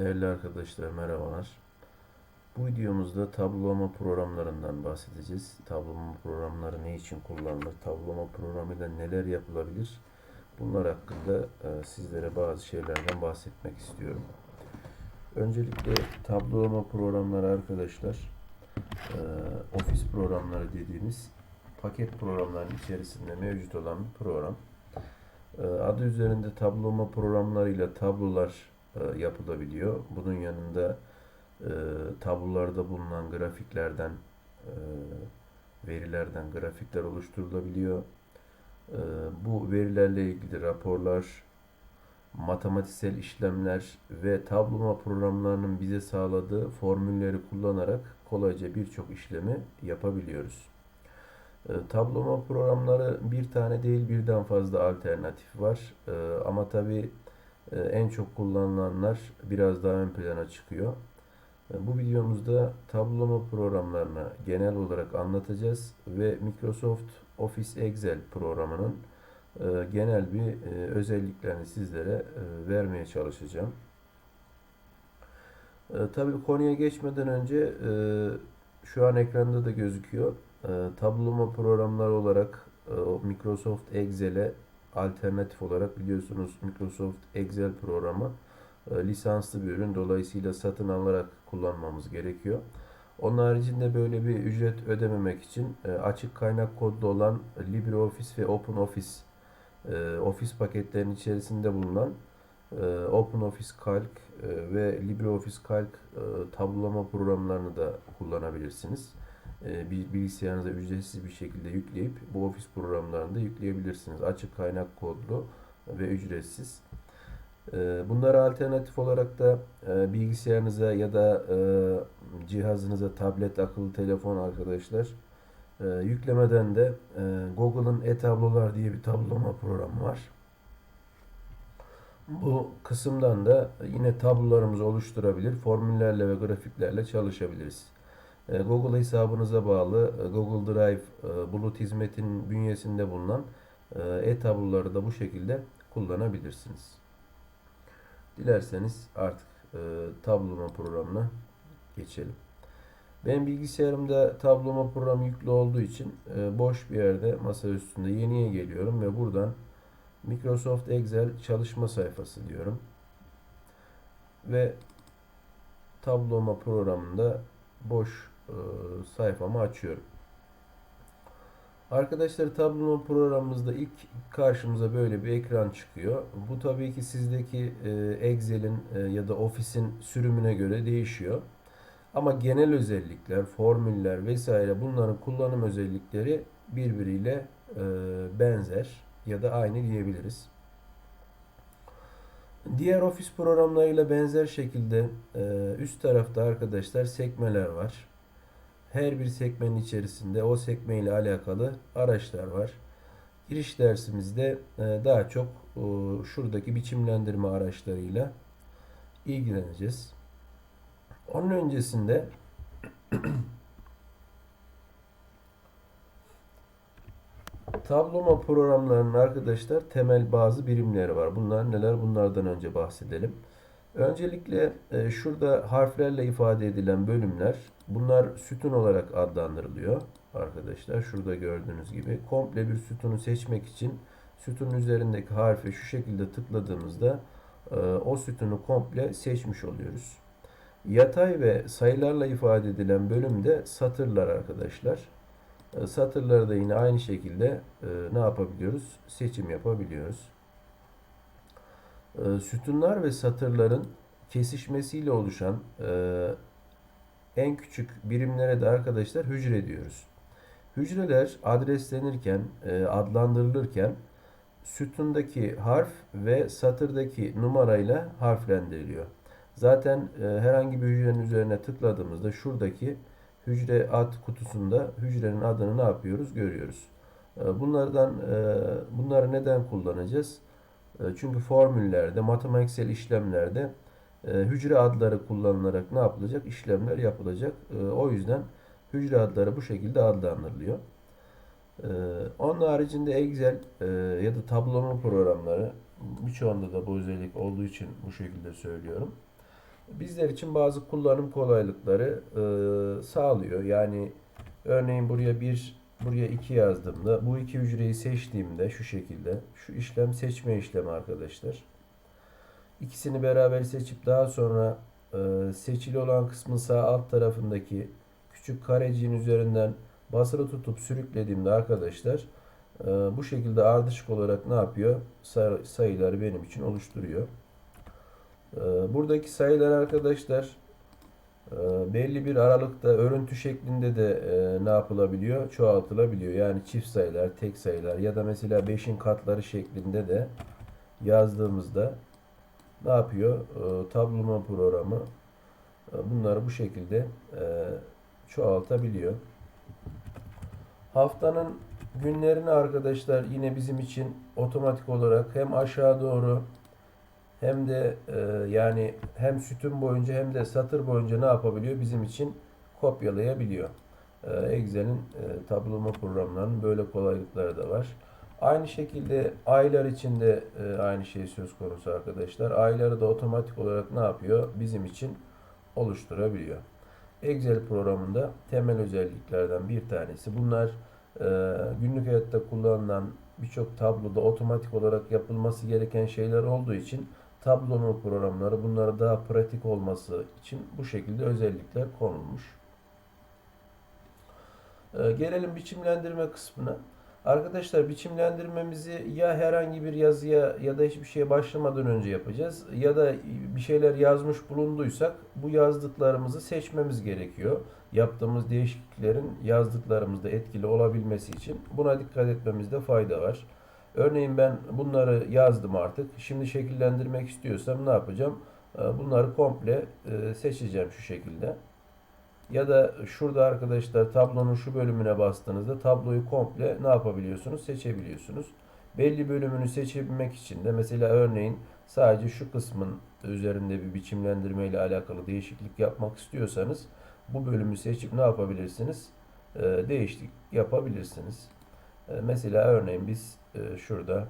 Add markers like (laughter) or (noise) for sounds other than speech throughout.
Değerli arkadaşlar merhabalar. Bu videomuzda tablolama programlarından bahsedeceğiz. Tablolama programları ne için kullanılır? Tablolama programıyla neler yapılabilir? Bunlar hakkında e, sizlere bazı şeylerden bahsetmek istiyorum. Öncelikle tablolama programları arkadaşlar e, ofis programları dediğimiz paket programların içerisinde mevcut olan bir program. E, adı üzerinde tablolama programlarıyla tablolar e, yapılabiliyor. Bunun yanında e, tablolarda bulunan grafiklerden, e, verilerden grafikler oluşturulabiliyor. Bu verilerle ilgili raporlar, matematiksel işlemler ve tabloma programlarının bize sağladığı formülleri kullanarak kolayca birçok işlemi yapabiliyoruz. E, tabloma programları bir tane değil birden fazla alternatif var. E, ama tabii en çok kullanılanlar biraz daha ön plana çıkıyor. Ee, bu videomuzda tablolama programlarını genel olarak anlatacağız ve Microsoft Office Excel programının e, genel bir e, özelliklerini sizlere e, vermeye çalışacağım. Tabii konuya geçmeden önce şu an ekranda da gözüküyor. Tablolama programları olarak Microsoft Excel'e alternatif olarak biliyorsunuz Microsoft Excel programı e, lisanslı bir ürün. Dolayısıyla satın alarak kullanmamız gerekiyor. Onun haricinde böyle bir ücret ödememek için e, açık kaynak kodlu olan LibreOffice ve OpenOffice e, ofis paketlerinin içerisinde bulunan OpenOffice Calc ve LibreOffice Calc tablolama programlarını da kullanabilirsiniz. E, bir bilgisayarınıza ücretsiz bir şekilde yükleyip bu ofis programlarını da yükleyebilirsiniz. Açık kaynak kodlu ve ücretsiz. E, bunlara alternatif olarak da e, bilgisayarınıza ya da cihazınıza tablet, akıllı telefon arkadaşlar yüklemeden de Google'ın e-tablolar diye bir tablolama programı var. Bu kısımdan da yine tablolarımızı oluşturabilir, formüllerle ve grafiklerle çalışabiliriz. E, Google hesabınıza bağlı e, Google Drive e, bulut hizmetinin bünyesinde bulunan e-tabloları da bu şekilde kullanabilirsiniz. Dilerseniz artık tabloma programına geçelim. Ben bilgisayarımda tabloma programı yüklü olduğu için boş bir yerde masa üstünde yeniye geliyorum ve buradan Microsoft Excel çalışma sayfası diyorum. Ve tabloma programında boş e, sayfamı açıyorum. Arkadaşlar tabloma programımızda ilk karşımıza böyle bir ekran çıkıyor. Bu tabii ki sizdeki e, Excel'in e, ya da Office'in sürümüne göre değişiyor. Ama genel özellikler, formüller vesaire bunların kullanım özellikleri birbiriyle benzer ya da aynı diyebiliriz. Diğer Office programlarıyla benzer şekilde üst tarafta arkadaşlar sekmeler var. Her bir sekmenin içerisinde o sekme ile alakalı araçlar var. Giriş dersimizde e, daha çok şuradaki biçimlendirme araçlarıyla ilgileneceğiz. Onun öncesinde (clears throat) tabloma programlarının arkadaşlar temel bazı birimleri var. Bunlar neler? Bunlardan önce bahsedelim. Öncelikle e, şurada harflerle ifade edilen bölümler bunlar sütun olarak adlandırılıyor arkadaşlar. Şurada gördüğünüz gibi komple bir sütunu seçmek için sütunun üzerindeki harfi şu şekilde tıkladığımızda e, o sütunu komple seçmiş oluyoruz. Yatay ve sayılarla ifade edilen bölümde satırlar arkadaşlar. E, satırları da yine aynı şekilde ne yapabiliyoruz? Seçim yapabiliyoruz. E, sütunlar ve satırların kesişmesiyle oluşan e, en küçük birimlere de arkadaşlar hücre diyoruz. Hücreler adreslenirken, e, adlandırılırken sütundaki harf ve satırdaki numarayla harflendiriliyor. Zaten e, herhangi bir hücrenin üzerine tıkladığımızda şuradaki hücre ad kutusunda hücrenin adını ne yapıyoruz görüyoruz. Bunlardan bunları neden kullanacağız? E, çünkü formüllerde, matematiksel işlemlerde e, hücre adları kullanılarak ne yapılacak? İşlemler yapılacak. E, o yüzden hücre adları bu şekilde adlandırılıyor. Onun haricinde Excel ya da tablolama programları birçoğunda da bu özellik olduğu için bu şekilde söylüyorum. bizler için bazı kullanım kolaylıkları sağlıyor. Yani örneğin buraya bir buraya 2 yazdığımda bu iki hücreyi seçtiğimde şu şekilde şu işlem seçme işlemi arkadaşlar. İkisini beraber seçip daha sonra e, seçili olan kısmın sağ alt tarafındaki küçük kareciğin üzerinden basılı tutup sürüklediğimde arkadaşlar e, bu şekilde ardışık olarak ne yapıyor? Say- sayıları benim için oluşturuyor. E, buradaki sayılar arkadaşlar belli bir aralıkta örüntü şeklinde de e, ne yapılabiliyor? Çoğaltılabiliyor. Yani çift sayılar, tek sayılar ya da mesela 5'in katları şeklinde de yazdığımızda ne yapıyor? E, tabloma programı e, bunları bu şekilde e, çoğaltabiliyor. Haftanın günlerini arkadaşlar yine bizim için otomatik olarak hem aşağı doğru hem de e, yani hem sütun boyunca hem de satır boyunca ne yapabiliyor? Bizim için kopyalayabiliyor. E, Excel'in e, programlarının böyle kolaylıkları da var. Aynı şekilde aylar için de e, aynı şey söz konusu arkadaşlar. Ayları da otomatik olarak ne yapıyor? Bizim için oluşturabiliyor. Excel programında temel özelliklerden bir tanesi. Bunlar e, günlük hayatta kullanılan birçok tabloda otomatik olarak yapılması gereken şeyler olduğu için tabloma programları bunlara daha pratik olması için bu şekilde özellikler konulmuş. E, gelelim biçimlendirme kısmına. Arkadaşlar biçimlendirmemizi ya herhangi bir yazıya ya da hiçbir şeye başlamadan önce yapacağız ya da bir şeyler yazmış bulunduysak bu yazdıklarımızı seçmemiz gerekiyor. Yaptığımız değişikliklerin yazdıklarımızda etkili olabilmesi için buna dikkat etmemizde fayda var. Örneğin ben bunları yazdım artık. Şimdi şekillendirmek istiyorsam ne yapacağım? Ee, Bunları komple e, seçeceğim şu şekilde. Ya da şurada arkadaşlar tablonun şu bölümüne bastığınızda tabloyu komple ne yapabiliyorsunuz? Seçebiliyorsunuz. Belli bölümünü seçebilmek için de mesela örneğin sadece şu kısmın üzerinde bir biçimlendirme ile alakalı değişiklik yapmak istiyorsanız bu bölümü seçip ne yapabilirsiniz? Ee, değişiklik yapabilirsiniz. Ee, mesela örneğin biz e, şurada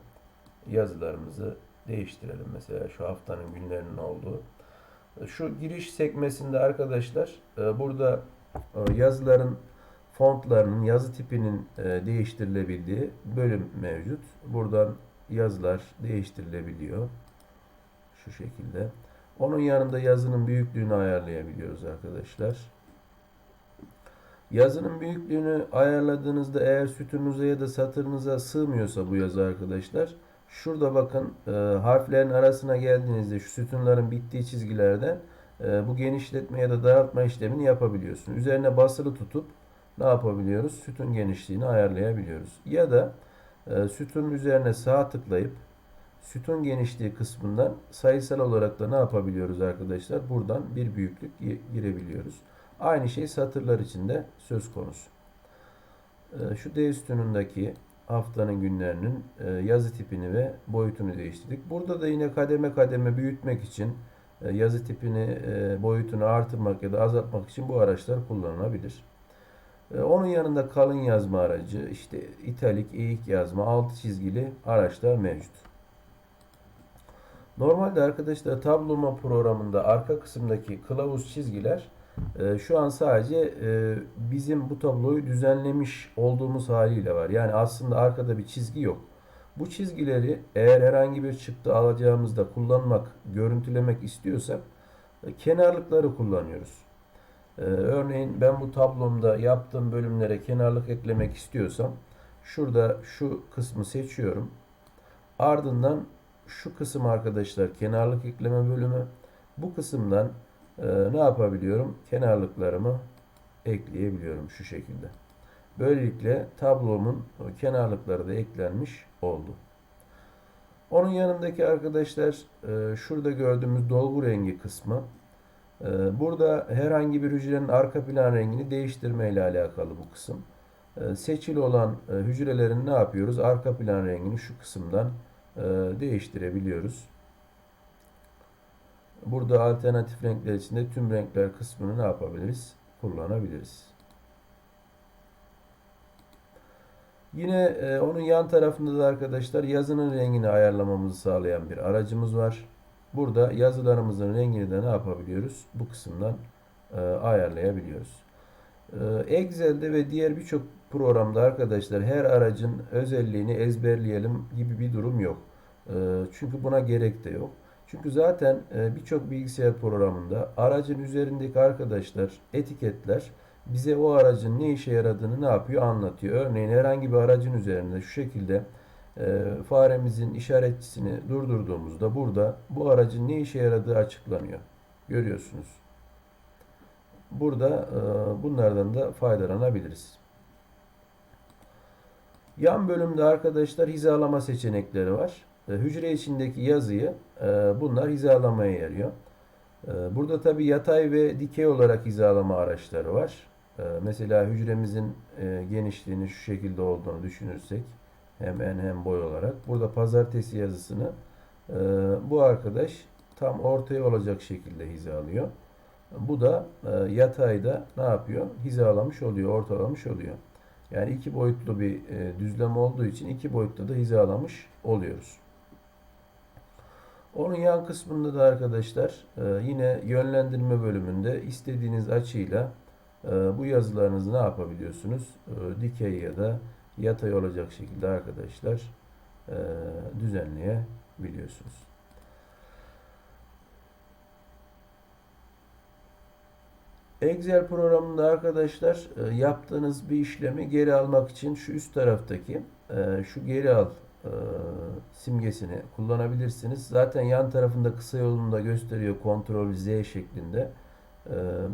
yazılarımızı değiştirelim. Mesela şu haftanın günlerinin olduğu. Şu giriş sekmesinde arkadaşlar e, burada e, yazıların fontlarının yazı tipinin e, değiştirilebildiği bölüm mevcut. Buradan yazılar değiştirilebiliyor. Şu şekilde. Onun yanında yazının büyüklüğünü ayarlayabiliyoruz arkadaşlar. Yazının büyüklüğünü ayarladığınızda eğer sütununuza ya da satırınıza sığmıyorsa bu yazı arkadaşlar Şurada bakın e, harflerin arasına geldiğinizde şu sütunların bittiği çizgilerde e, bu genişletme ya da daraltma işlemini yapabiliyorsun. Üzerine basılı tutup ne yapabiliyoruz? Sütun genişliğini ayarlayabiliyoruz. Ya da e, sütunun üzerine sağ tıklayıp sütun genişliği kısmından sayısal olarak da ne yapabiliyoruz arkadaşlar? Buradan bir büyüklük girebiliyoruz. Aynı şey satırlar için de söz konusu. E, şu D sütunundaki haftanın günlerinin e, yazı tipini ve boyutunu değiştirdik. Burada da yine kademe kademe büyütmek için e, yazı tipini, e, boyutunu artırmak ya da azaltmak için bu araçlar kullanılabilir. Onun yanında kalın yazma aracı, işte italik, eğik yazma, altı çizgili araçlar mevcut. Normalde arkadaşlar tabloma programında arka kısımdaki kılavuz çizgiler ee, şu an sadece e, bizim bu tabloyu düzenlemiş olduğumuz haliyle var. Yani aslında arkada bir çizgi yok. Bu çizgileri eğer herhangi bir çıktı alacağımızda kullanmak, görüntülemek istiyorsak e, kenarlıkları kullanıyoruz. Ee, örneğin ben bu tablomda yaptığım bölümlere kenarlık eklemek istiyorsam şurada şu kısmı seçiyorum. Ardından şu kısım arkadaşlar kenarlık ekleme bölümü. Bu kısımdan e, ne yapabiliyorum? Kenarlıklarımı ekleyebiliyorum şu şekilde. Böylelikle tablomun kenarlıkları da eklenmiş oldu. Onun yanındaki arkadaşlar e, şurada gördüğümüz dolgu rengi kısmı. E, burada herhangi bir hücrenin arka plan rengini değiştirme ile alakalı bu kısım. E, seçili olan e, hücrelerin ne yapıyoruz? Arka plan rengini şu kısımdan e, değiştirebiliyoruz. Burada alternatif renkler içinde tüm renkler kısmını ne yapabiliriz? Kullanabiliriz. Yine e, onun yan tarafında da arkadaşlar yazının rengini ayarlamamızı sağlayan bir aracımız var. Burada yazılarımızın rengini de ne yapabiliyoruz? Bu kısımdan e, ayarlayabiliyoruz. E, Excel'de ve diğer birçok programda arkadaşlar her aracın özelliğini ezberleyelim gibi bir durum yok. E, çünkü buna gerek de yok. Çünkü zaten e, birçok bilgisayar programında aracın üzerindeki arkadaşlar etiketler bize o aracın ne işe yaradığını ne yapıyor anlatıyor. Örneğin herhangi bir aracın üzerinde şu şekilde e, faremizin işaretçisini durdurduğumuzda burada bu aracın ne işe yaradığı açıklanıyor. Görüyorsunuz. Burada e, bunlardan da faydalanabiliriz. Yan bölümde arkadaşlar hizalama seçenekleri var. E, hücre içindeki yazıyı e, bunlar hizalamaya yarıyor. E, burada tabi yatay ve dikey olarak hizalama araçları var. Mesela hücremizin genişliğini şu şekilde olduğunu düşünürsek hem en hem boy olarak. Burada pazartesi yazısını bu arkadaş tam ortaya olacak şekilde hizalıyor. Bu da yatayda ne yapıyor? Hizalamış oluyor, ortalamış oluyor. Yani iki boyutlu bir düzlem olduğu için iki boyutta da hizalamış oluyoruz. Onun yan kısmında da arkadaşlar e, yine yönlendirme bölümünde istediğiniz açıyla e, bu yazılarınızı ne yapabiliyorsunuz? E, dikey ya da yatay olacak şekilde arkadaşlar düzenleyebiliyorsunuz. Excel programında arkadaşlar yaptığınız bir işlemi geri almak için şu üst taraftaki şu geri al e, simgesini kullanabilirsiniz. Zaten yan tarafında kısa yolunu da gösteriyor kontrol Z şeklinde.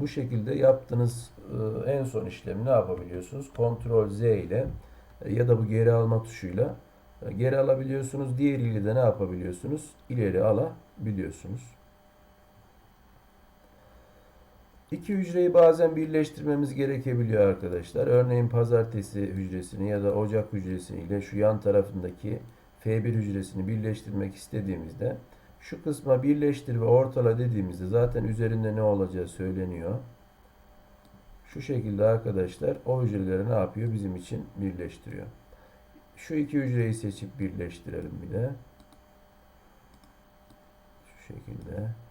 Bu şekilde yaptığınız en son işlemi ne yapabiliyorsunuz? Kontrol Z ile ya da bu geri alma tuşuyla geri alabiliyorsunuz. Diğeriyle de ne yapabiliyorsunuz? İleri alabiliyorsunuz. İki hücreyi bazen birleştirmemiz gerekebiliyor arkadaşlar. Örneğin pazartesi hücresini ya da ocak hücresini ile şu yan tarafındaki F1 hücresini birleştirmek istediğimizde şu kısma birleştir ve ortala dediğimizde zaten üzerinde ne olacağı söyleniyor. Şu şekilde arkadaşlar o hücreleri ne yapıyor? Bizim için birleştiriyor. Şu iki hücreyi seçip birleştirelim bir de. Şu şekilde.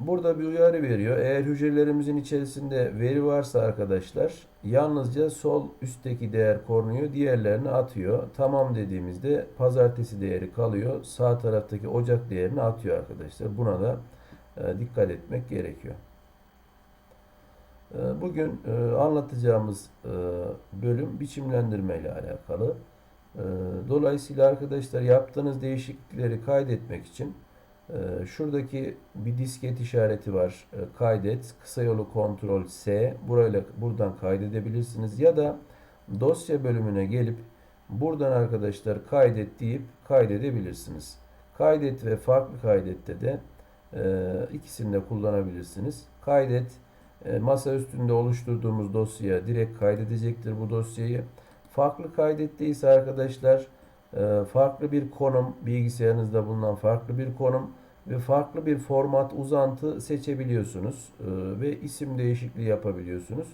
Burada bir uyarı veriyor. Eğer hücrelerimizin içerisinde veri varsa arkadaşlar yalnızca sol üstteki değer korunuyor. Diğerlerini atıyor. Tamam dediğimizde pazartesi değeri kalıyor. Sağ taraftaki ocak değerini atıyor arkadaşlar. Buna da e, dikkat etmek gerekiyor. E, bugün e, anlatacağımız bölüm biçimlendirme ile alakalı. Dolayısıyla arkadaşlar yaptığınız değişiklikleri kaydetmek için şuradaki bir disket işareti var. Kaydet. Kısa yolu kontrol S. Burayla buradan kaydedebilirsiniz. Ya da dosya bölümüne gelip buradan arkadaşlar kaydet deyip kaydedebilirsiniz. Kaydet ve farklı kaydette de e, ikisini de kullanabilirsiniz. Kaydet e, masa üstünde oluşturduğumuz dosyaya direkt kaydedecektir bu dosyayı. Farklı kaydettiyse arkadaşlar farklı bir konum bilgisayarınızda bulunan farklı bir konum ve farklı bir format uzantı seçebiliyorsunuz ve isim değişikliği yapabiliyorsunuz.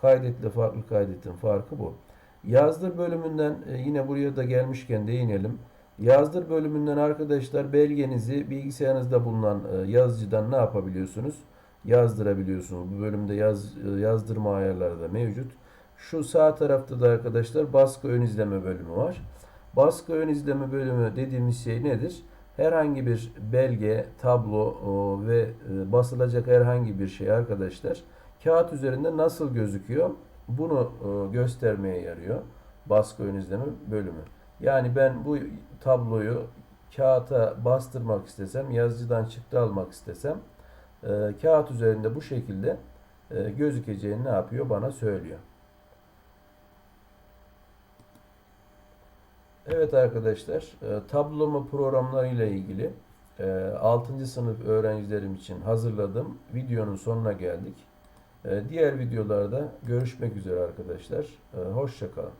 Kaydetle farklı kaydetin farkı bu. Yazdır bölümünden yine buraya da gelmişken değinelim. Yazdır bölümünden arkadaşlar belgenizi bilgisayarınızda bulunan e, yazıcıdan ne yapabiliyorsunuz? Yazdırabiliyorsunuz. Bu bölümde yaz, e, yazdırma ayarları da mevcut. Şu sağ tarafta da arkadaşlar baskı ön izleme bölümü var. Baskı ön izleme bölümü dediğimiz şey nedir? Herhangi bir belge, tablo ve e, basılacak herhangi bir şey arkadaşlar kağıt üzerinde nasıl gözüküyor? Bunu göstermeye yarıyor. Baskı ön izleme bölümü. Yani ben bu tabloyu kağıta bastırmak istesem, yazıcıdan çıktı almak istesem, e, kağıt üzerinde bu şekilde e, gözükeceğini ne yapıyor? Bana söylüyor. Evet arkadaşlar, e, tabloma programları ile ilgili e, 6. sınıf öğrencilerim için hazırladığım videonun sonuna geldik. E, diğer videolarda görüşmek üzere arkadaşlar. E, Hoşçakalın.